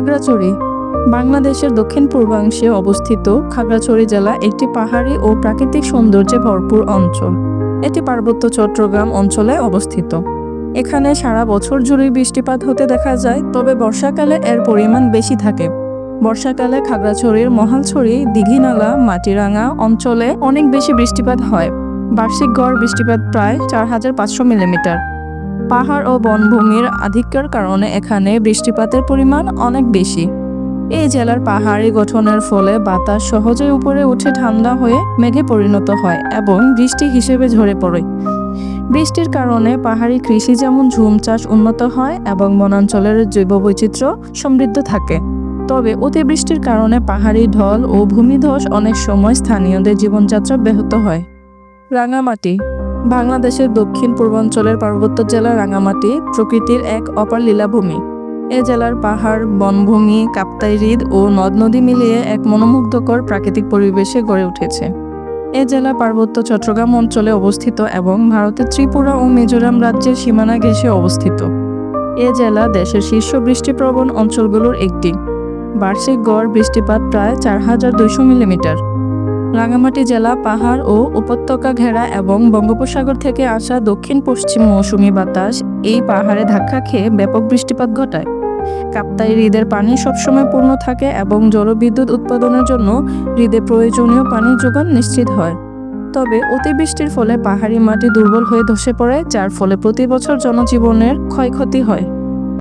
খাগড়াছড়ি, বাংলাদেশের দক্ষিণ পূর্বাংশে অবস্থিত খাগড়াছড়ি জেলা একটি পাহাড়ি ও প্রাকৃতিক সৌন্দর্যে ভরপুর অঞ্চল। এটি পার্বত্য চট্টগ্রাম অঞ্চলে অবস্থিত। এখানে সারা বছর জুড়ে বৃষ্টিপাত হতে দেখা যায়, তবে বর্ষাকালে এর পরিমাণ বেশি থাকে। বর্ষাকালে খাগড়াছড়ির মহালছড়ি দিঘিনালা মাটিরাঙ্গা অঞ্চলে অনেক বেশি বৃষ্টিপাত হয়। বার্ষিক গড় বৃষ্টিপাত প্রায় চার হাজার পাঁচশো মিলিমিটার। পাহাড় ও বনভূমির আধিক্যের কারণে এখানে বৃষ্টিপাতের পরিমাণ অনেক বেশি। এই জেলার পাহাড়ি গঠনের ফলে বাতাস সহজে উপরে উঠে ঠান্ডা হয়ে মেঘে পরিণত হয় এবং বৃষ্টি হিসেবে ঝরে পড়ে। বৃষ্টির কারণে পাহাড়ি কৃষি যেমন ঝুম চাষ উন্নত হয় এবং বনাঞ্চলের জৈব বৈচিত্র্য সমৃদ্ধ থাকে। তবে অতিবৃষ্টির কারণে পাহাড়ি ঢল ও ভূমিধস অনেক সময় স্থানীয়দের জীবনযাত্রা ব্যাহত হয়। রাঙামাটি বাংলাদেশের দক্ষিণ পূর্বাঞ্চলের পার্বত্য জেলা রাঙামাটি প্রকৃতির এক অপার লীলাভূমি। এ জেলার পাহাড়, বনভূমি, কাপ্তাই হ্রদ ও নদ নদী মিলিয়ে এক মনোমুগ্ধকর প্রাকৃতিক পরিবেশে গড়ে উঠেছে। এ জেলা পার্বত্য চট্টগ্রাম অঞ্চলে অবস্থিত এবং ভারতের ত্রিপুরা ও মিজোরাম রাজ্যের সীমানা ঘেঁষে অবস্থিত। এ জেলা দেশের শীর্ষ বৃষ্টিপ্রবণ অঞ্চলগুলোর একটি। বার্ষিক গড় বৃষ্টিপাত প্রায় চার হাজার দুইশো মিলিমিটার। রাঙামাটি জেলা, পাহাড় ও উপত্যকা ঘেরা এবং বঙ্গোপসাগর থেকে আসা দক্ষিণ পশ্চিম মৌসুমী বাতাস এই পাহাড়ে ধাক্কা খেয়ে ব্যাপক বৃষ্টিপাত ঘটায়। কাপ্তাই হ্রদের পানি সবসময় পূর্ণ থাকে এবং জলবিদ্যুৎ উৎপাদনের জন্য হ্রদে প্রয়োজনীয় পানির যোগান নিশ্চিত হয়। তবে অতিবৃষ্টির ফলে পাহাড়ি মাটি দুর্বল হয়ে ধসে পড়ে, যার ফলে প্রতি বছর জনজীবনের ক্ষয়ক্ষতি হয়।